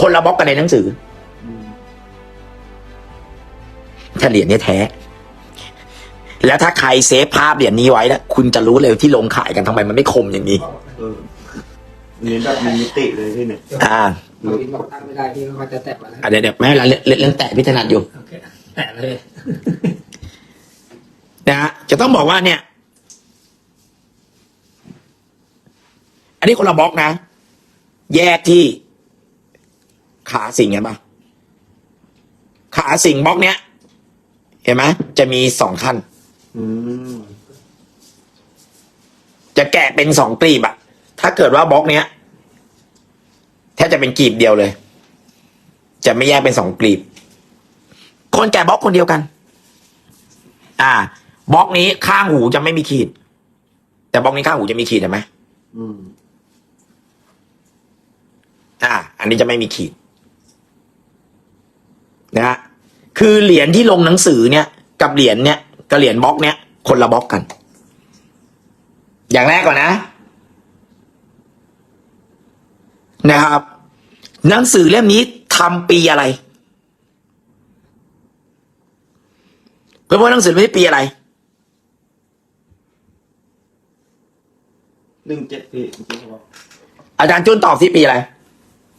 คนละบล็อกกันในหนังสืออืมถ้าเหรียญเนี่ยแท้ แล้วถ้าใครเซฟภาพเหรียญนี้ไว้แล้วคุณจะรู้เลยที่ลงขายกันทำไมมันไม่คมอย่างนี้เอออันนี้แบบมีมิติเลยพี่เนี่ยอ่าเราอินบอกตั้งไม่ได้พี่ก็จะแตะมาแล้วอะเดี๋ยวเดี๋ยวไม่เป็นไรเล่นเล่นเล่นแตะพิถนัดอยู่โอเคแตะเลยนะฮะจะต้องบอกว่าเนี่ย อันนี้คนละบล็อกนะ แยกที่ ขาสิงเห็นปะขาสิงบล็อกเนี้ย เห็นไหมจะมีสองขั้นจะแกะเป็นสองกลีบอะถ้าเกิดว่าบล็อกเนี้ยแทบจะเป็นกลีบเดียวเลย จะไม่แยกเป็นสองกลีบ คนแกะบล็อกคนเดียวกัน อ่าบล็อกนี้ข้างหูจะไม่มีขีด แต่บล็อกนี้ข้างหูจะมีขีดเห็นไหมอ่า อันนี้จะไม่มีขีด นะฮะคือเหรียญที่ลงหนังสือเนี่ย กับเหรียญเนี่ยกับเหรียญบล็อกเนี่ย คนละบล็อกกัน อย่างแรกก่อนนะ นะครับ หนังสือเล่มนี้ทำปีอะไรเพื่อนๆหนังสือเล่มนี้ปีอะไรหนึ่งเจ็ดพี่จริงๆครับอาจารย์จุนตอบที่ปีอะไร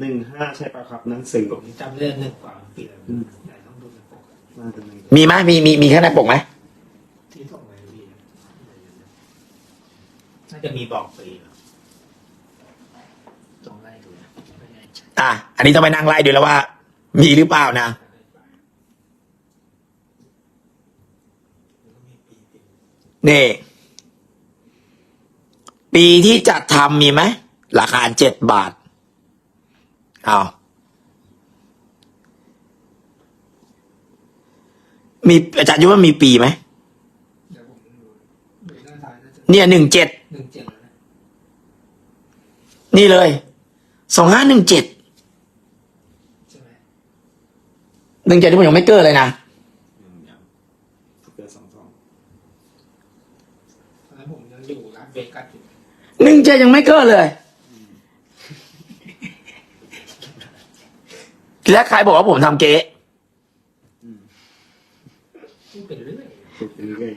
หนึ่งห้าใช่ปะครับหนังสือผมจำเรื่องหนึ่งกว่าปีแล้วไหนต้องดูในปกน่าจะหนึ่งมีไหมมีมีมีแค่ในปกไหมที่ส่งไปพี่น่าจะมีบอกปีส่งไล่ดูนะไม่แน่ใจอะอันนี้ต้องไปนั่งไล่ดูแล้วว่า มีหรือเปล่านะนี่ ปีที่จัดทำมีไหมราคาเจ็ดบาทเอามีอาจารย์ยุว่ามีปีไหมเดี๋ยวผมดูดูหน้าตาน่าจะเนี่ยหนึ่งเจ็ดหนึ่งเจ็ดแล้วนะนี่เลยสองห้าหนึ่งเจ็ดใช่ไหมหนึ่งเจ็ดที่ผมยังไม่เกิดเลยนะยังเกิดสองสองตอนนั้นผมยังอยู่ร้านเบกัสอยู่หนึ่งเจ็ดยังไม่เกิดเลย และใครบอกว่าผมทำเก๊ที่เป็นเรื่อยถูกเรื่อย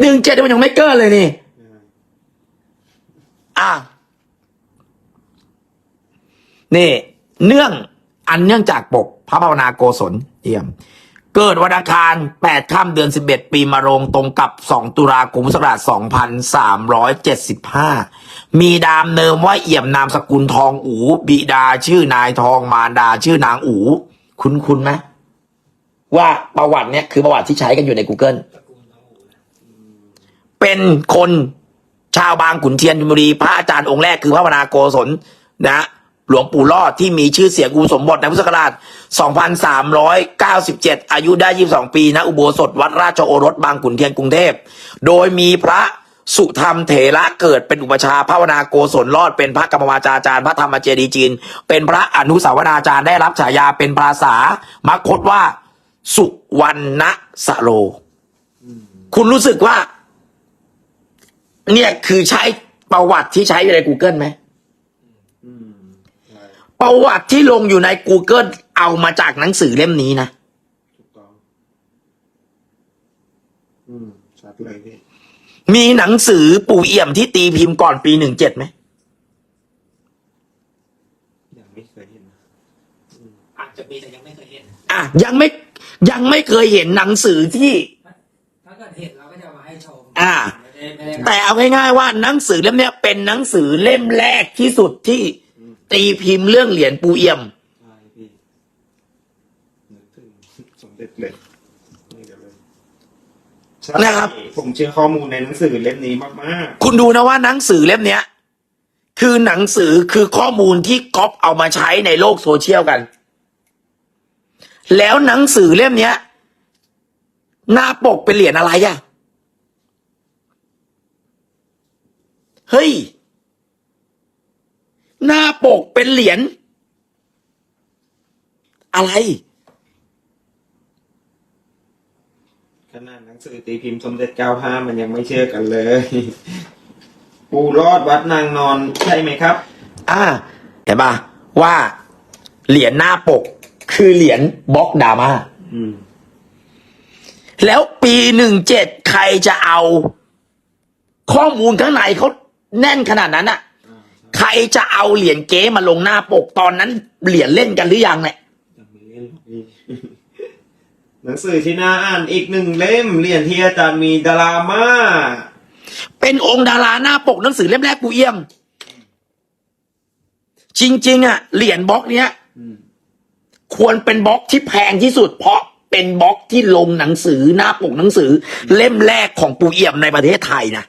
หนึ่งเจ็ดมันยังไม่เกิดเลยนี่ๆนะฮะอะ นี่ เนื่องอันเนื่องจากปกพระภาวนาโกศลเยี่ยม เกิดวันอังคาร 8 ค่ำเดือน 11 ปีมะโรงตรงกับ 2 ตุลาคมพุทธศักราช2375 มีดามเนิมว่าเอี่ยมนามสกุลทองอู บิดาชื่อนายทองมารดาชื่อนางอู คุ้นคุ้นไหมว่าประวัติเนี่ยคือประวัติที่ใช้กันอยู่ใน Google ตระกูลเป็นคนชาวบางขุนเทียนชลบุรี พระอาจารย์องค์แรกคือพระวนาโกศลนะ หลวงปู่รอดที่มีชื่อเสียงอุสมบทในพุทธศักราช 2397 อายุได้ 22 ปีนะอุโบสถวัดราชโอรสบางขุนเทียนกรุงเทพ โดยมีพระสุธรรมเถระเกิดเป็นอุปชาย์พระวนาโกศลรอดเป็นพระกรรมวาจาจารย์ พระธรรมเจดีย์จีน เป็นพระอนุสาวนาจารย์ได้รับฉายาเป็นภาษามคตว่า สุวรรณสโรคุณรู้สึกว่า เนี่ยคือใช้ประวัติที่ใช้อยู่ใน Google ไหม ประวัติที่ลงอยู่ใน Google เอามาจากหนังสือเล่มนี้นะ ถูกต้อง อืมชัดเลยพี่มีหนังสือปู่เอี่ยมที่ตีพิมพ์ก่อนปีหนึ่งเจ็ดไหม ยังไม่เคยเห็นนะอาจจะมีแต่ยังไม่เคยเห็น อะ ยังไม่ยังไม่เคยเห็นหนังสือที่ ถ้าเกิดเห็นเราก็จะมาให้ชมอ่า ไม่ได้ไม่ได้แต่เอาง่ายๆว่าหนังสือเล่มเนี้ยเป็นหนังสือเล่มแรกที่สุดที่ ตีพิมพ์เรื่องเหรียญปู่เอี่ยม ใช่พี่นึกถึงสมเด็จเลยนี่เดี๋ยวเลยใช่นะครับ ผมเชื่อข้อมูลในหนังสือเล่มนี้มากคุณดูนะว่าหนังสือเล่มเนี้ย คือหนังสือคือข้อมูลที่ก๊อปเอามาใช้ในโลกโซเชียลกัน แล้วหนังสือเล่มเนี้ย หน้าปกเป็นเหรียญอะไรอะเฮ้ย หน้าปกเป็นเหรียญอะไรๆขนาดหนังสือตีพิมพ์สมเด็จเก้าห้ามันยังไม่เชื่อกันเลย ปู่รอดวัดนางนอนใช่ไหมครับ อ่าเห็นปะว่าเหรียญหน้าปก คือเหรียญบล็อกดราม่าอืม แล้วปีหนึ่งเจ็ดใครจะเอา ข้อมูลข้างในเขาแน่นขนาดนั้นอะอ่า ใช่ใครจะเอาเหรียญเก๊มาลงหน้าปกตอนนั้นเหรียญเล่นกันหรือยังเนี่ยยังไม่เล่นหรอกพี่หนังสือที่น่าอ่านอีกหนึ่งเล่มเรียนที่อาจารย์มีดราม่าเป็นองค์ดาราหน้าปกหนังสือเล่มแรกปูเอี่ยมจริง ๆอะเหรียญบล็อกเนี้ยอืมควรเป็นบล็อกที่แพงที่สุด เพราะเป็นบล็อกที่ลงหนังสือหน้าปกหนังสือ เล่มแรกของปูเอี่ยมในประเทศไทยนะ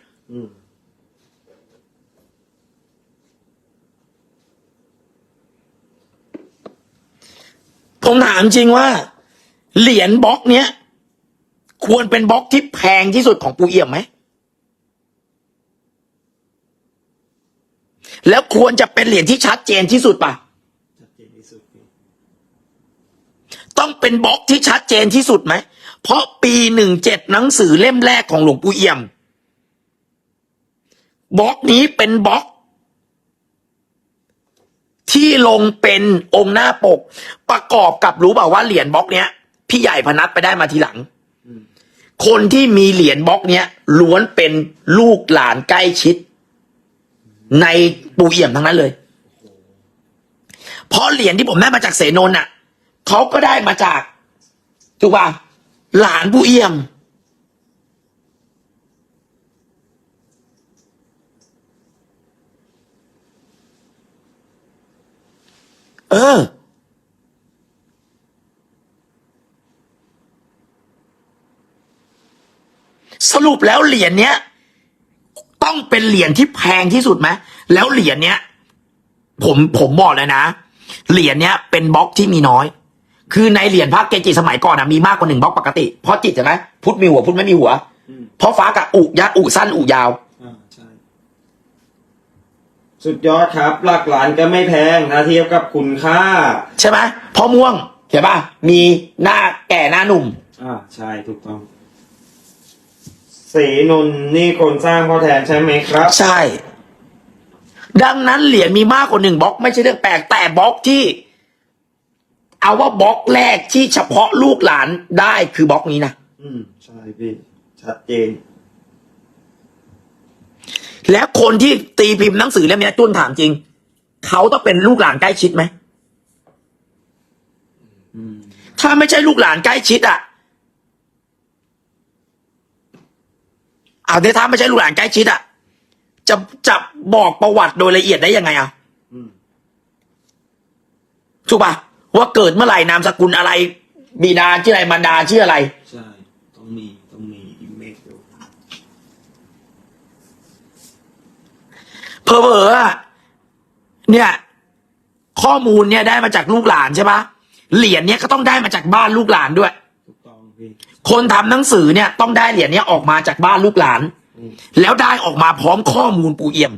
ผมถามจริงว่า เหรียญบล็อกเนี้ย ควรเป็นบล็อกที่แพงที่สุดของปูเอี่ยมไหม แล้วควรจะเป็นเหรียญที่ชัดเจนที่สุดปะต้องเป็นบล็อกที่ชัดเจนที่สุดไหม เพราะปีหนึ่งเจ็ดหนังสือเล่มแรกของหลวงปู่เอี่ยมบล็อกนี้เป็นบล็อก ที่ลงเป็นองค์หน้าปก ประกอบกับรู้เปล่าว่าเหรียญบล็อกเนี้ย พี่ใหญ่พนัสไปได้มาทีหลัง คนที่มีเหรียญบล็อกเนี้ยล้วนเป็นลูกหลานใกล้ชิด ในปู่เอี่ยมทั้งนั้นเลย เพราะเหรียญที่ผมได้มาจากเสนนน่ะเขาก็ได้มาจากถูกป่ะหลานปู่เอี่ยม เออ สรุปแล้วเหรียญเนี้ย ต้องเป็นเหรียญที่แพงที่สุดไหมแล้วเหรียญเนี้ย ผมผมบอกเลยนะ เหรียญเนี้ย เป็นบล็อกที่มีน้อย คือในเหรียญพระเกจิสมัยก่อนอะมีมากกว่าหนึ่งบล็อกปกติ เพราะจิตใช่ไหมพุทธมีหัวพุทธไม่มีหัวอืมเพราะฟ้ากับอุยัดอุสั้นอุยาวอ่าใช่ สุดยอดครับ หลักล้านก็ไม่แพงถ้าเทียบกับคุณค่า ใช่ไหมพ่อม่วงเห็นป่ะมีหน้าแก่หน้าหนุ่ม อ่าใช่ถูกต้องเสนนท์นี่คนสร้างพ่อแทนใช่ไหมครับ ใช่ ดังนั้นเหรียญมีมากกว่าหนึ่งบล็อกไม่ใช่เรื่องแปลกแต่บล็อกที่ เอาว่าบล็อกแรกที่เฉพาะลูกหลานได้คือบล็อกนี้นะอืมใช่พี่ชัดเจน และคนที่ตีพิมพ์หนังสือเล่มนี้จุนถามจริง เขาต้องเป็นลูกหลานใกล้ชิดไหม ถ้าไม่ใช่ลูกหลานใกล้ชิดอะเอาเนี่ยถ้าไม่ใช่ลูกหลานใกล้ชิดอะ จะจะบอกประวัติโดยละเอียดได้ยังไงอะถูกปะว่าเกิดเมื่อไหร่นามสกุลอะไร บิดาชื่ออะไรมารดาชื่ออะไร ใช่ ต้องมีเมจอยู่ เพอเพอๆอะเนี่ย ข้อมูลเนี่ยได้มาจากลูกหลานใช่ปะเหรียญเนี่ยก็ต้องได้มาจากบ้านลูกหลานด้วย ถูกต้องพี่คนทำหนังสือเนี่ยต้องได้เหรียญเนี้ยออกมาจากบ้านลูกหลานอืมแล้วได้ออกมาพร้อมข้อมูลปู่เอี่ยม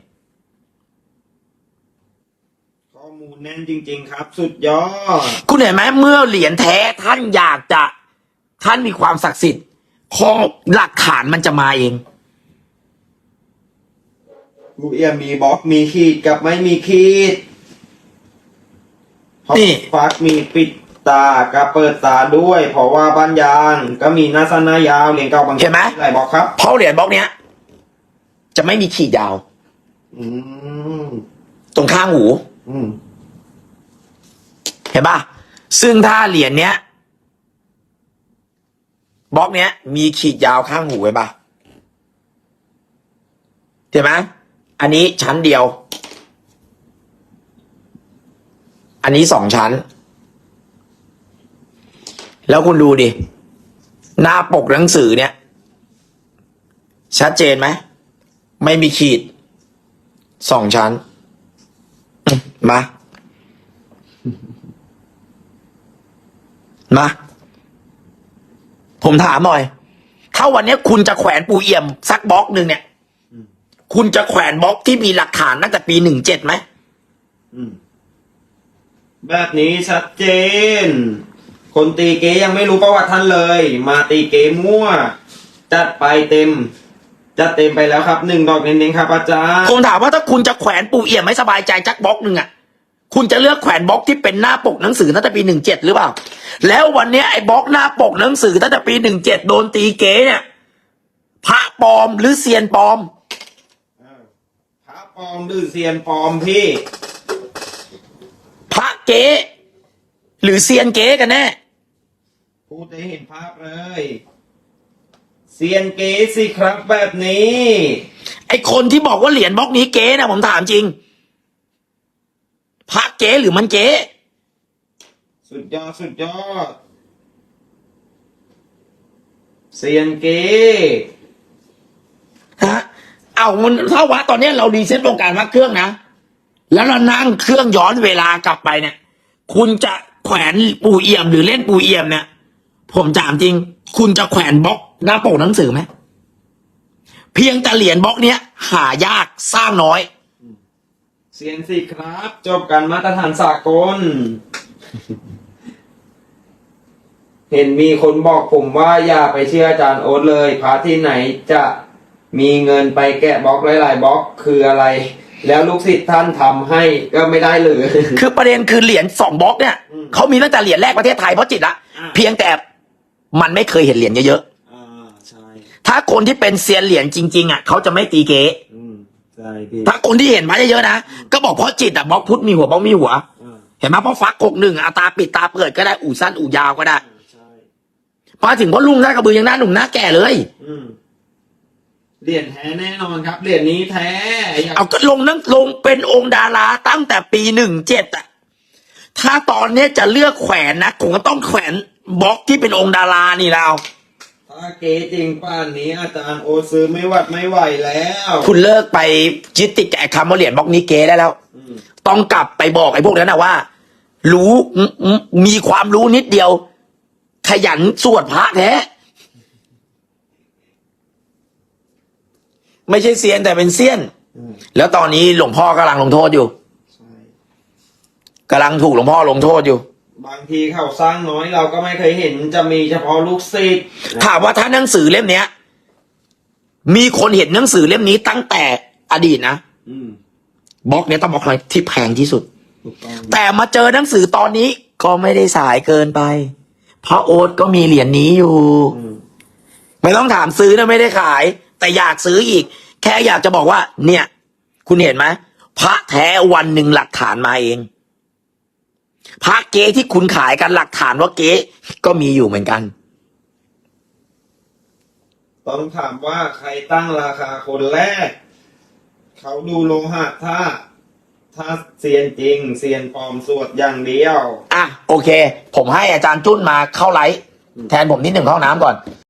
ข้อมูลแน่นจริง ๆ ครับ สุดยอด คุณเห็นไหมเมื่อเหรียญแท้ท่านอยากจะ ท่านมีความศักดิ์สิทธิ์ข้อหลักฐานมันจะมาเอง ลูกเอียมมีบล็อกมีขีดกับไม่มีขีดเพราะนี่ฟักมีปิดตากับเปิดตาด้วย เพราะว่าบ้านยางก็มีหน้าสั้นหน้ายาวเหรียญเก่าบางเห็นไหมหลายบล็อกครับ เพราะเหรียญบล็อกเนี้ย จะไม่มีขีดยาว อืมตรงข้างหู อืมเห็นป่ะ ซึ่งถ้าเหรียญเนี้ยบล็อกเนี้ย มีขีดยาวข้างหูเห็นป่ะ เห็นไหม อันนี้ชั้นเดียว อันนี้สองชั้น แล้วคุณดูดิ หน้าปกหนังสือเนี่ย ชัดเจนไหม ไม่มีขีด สองชั้น มา มา ผมถามหน่อย ถ้าวันนี้คุณจะแขวนปูเอี่ยม สักบล็อกหนึ่งเนี่ย คุณจะแขวนบล็อกที่มีหลักฐานตั้งแต่ปีหนึ่งเจ็ดไหมอืมแบบนี้ชัดเจน คนตีเกยังไม่รู้ประวัติท่านเลย มาตีเกมั่ว จัดไปเต็ม จัดเต็มไปแล้วครับหนึ่งดอกเน้นๆครับอาจารย์ผมถามว่าถ้าคุณจะแขวนปูเอี่ยมไม่สบายใจจักบล็อกหนึ่งอะคุณจะเลือกแขวนบล็อกที่เป็นหน้าปกหนังสือตั้งแต่ปีหนึ่งเจ็ดหรือเปล่า แล้ววันเนี้ยไอ้บล็อกหน้าปกหนังสือตั้งแต่ปีหนึ่งเจ็ดโดนตีเก๋เนี่ยพระปลอมหรือเซียนปลอมเออพระ ปลอมหรือเซียนปลอมพี่ พระเก๋หรือเซียนเก๋กันแน่พูดให้เห็นภาพเลย เซียนเก๋สิครับแบบนี้ ไอ้คนที่บอกว่าเหรียญบล็อกนี้เก๋นะผมถามจริง พระเก๋หรือมันเก๋สุดยอดสุดยอด เซียนเก๋ฮะ เอามันถ้าว่าตอนนี้เราดีเซ็ตวงการพักเครื่องนะ แล้วเรานั่งเครื่องย้อนเวลากลับไปเนี่ย คุณจะแขวนปูเอี่ยมหรือเล่นปูเอี่ยมเนี่ย ผมถามจริง คุณจะแขวนบล็อกหน้าปกหนังสือไหมเพียงแต่เหรียญบล็อกเนี้ย หายากสร้างน้อย เซียนสิครับ จบกันมาตรฐานสากล เห็นมีคนบอกผมว่าอย่าไปเชื่ออาจารย์โอ๊ตเลยพระที่ไหนจะ มีเงินไปแกะบล็อกหลายๆบล็อกคืออะไร แล้วลูกศิษย์ท่านทำให้ก็ไม่ได้เลยคือประเด็นคือเหรียญสองบล็อกเนี่ยอืมเขามีตั้งแต่เหรียญแรกประเทศไทยเพราะจิตละอ่า เพียงแต่มันไม่เคยเห็นเหรียญเยอะอ่าใช่ๆถ้าคนที่เป็นเซียนเหรียญจริงๆอะเขาจะไม่ตีเก๋อืมใช่พี่ถ้าคนที่เห็นมาเยอะๆนะก็บอกเพราะจิตอะบล็อกพุทธมีหัวบล็อกมีหัว อ่าเห็นไหมเพราะฟักกกหนึ่งอะตาปิดตาเปิดก็ได้อู่สั้นอู่ยาวก็ได้ใช่มาถึงพ่อลุงได้กระบือยังหน้าหนุ่มหน้าแก่เลย อืม เหรียญแท้แน่นอนครับเหรียญนี้แท้อยากเอาก็ลงนั่งลงเป็นองค์ดาราตั้งแต่ปีหนึ่งเจ็ดอะถ้าตอนเนี้ยจะเลือกแขวนนะคงก็ต้องแขวนบล็อกที่เป็นองค์ดารานี่แล้ว ถ้าเก๋จริงป่านนี้อาจารย์โอตซื้อไม่หวัดไม่ไหวแล้วคุณเลิกไปยึดติดกับไอ้คำว่าเหรียญบล็อกนี้เก๋ได้แล้ว อืมต้องกลับไปบอกไอ้พวกนั้นนะว่า รู้มมมีความรู้นิดเดียว ขยันสวดพระแท้ ไม่ใช่เซียนแต่เป็นเซียนอืมแล้วตอนนี้หลวงพ่อกำลังลงโทษอยู่ใช่กำลังถูกหลวงพ่อลงโทษอยู่ บางทีเขาสร้างน้อยเราก็ไม่เคยเห็นจะมีเฉพาะลูกศิษย์ถามว่าถ้าหนังสือเล่มเนี้ย มีคนเห็นหนังสือเล่มนี้ตั้งแต่อดีตนะอืมบล็อกเนี้ยต้องบล็อกอะไรที่แพงที่สุด ถูกต้องแต่มาเจอหนังสือตอนนี้ก็ไม่ได้สายเกินไป เพราะโอ๊ตก็มีเหรียญนี้อยู่ อืมไม่ต้องถามซื้อนะไม่ได้ขาย แต่อยากซื้ออีก แค่อยากจะบอกว่า เนี่ย คุณเห็นไหมพระแท้วันหนึ่งหลักฐานมาเองพระเก๊ที่คุณขายกันหลักฐานว่าเก๊ก็มีอยู่เหมือนกันต้องถามว่าใครตั้งราคาคนแรก เขาดูโลหะถ้า ถ้าเซียนจริงเซียนปลอมสวดอย่างเดียว อะ โอเค ผมให้อาจารย์จุ้นมาเข้าไลฟ์แทนผมนิดหนึ่งเข้าห้องน้ำก่อน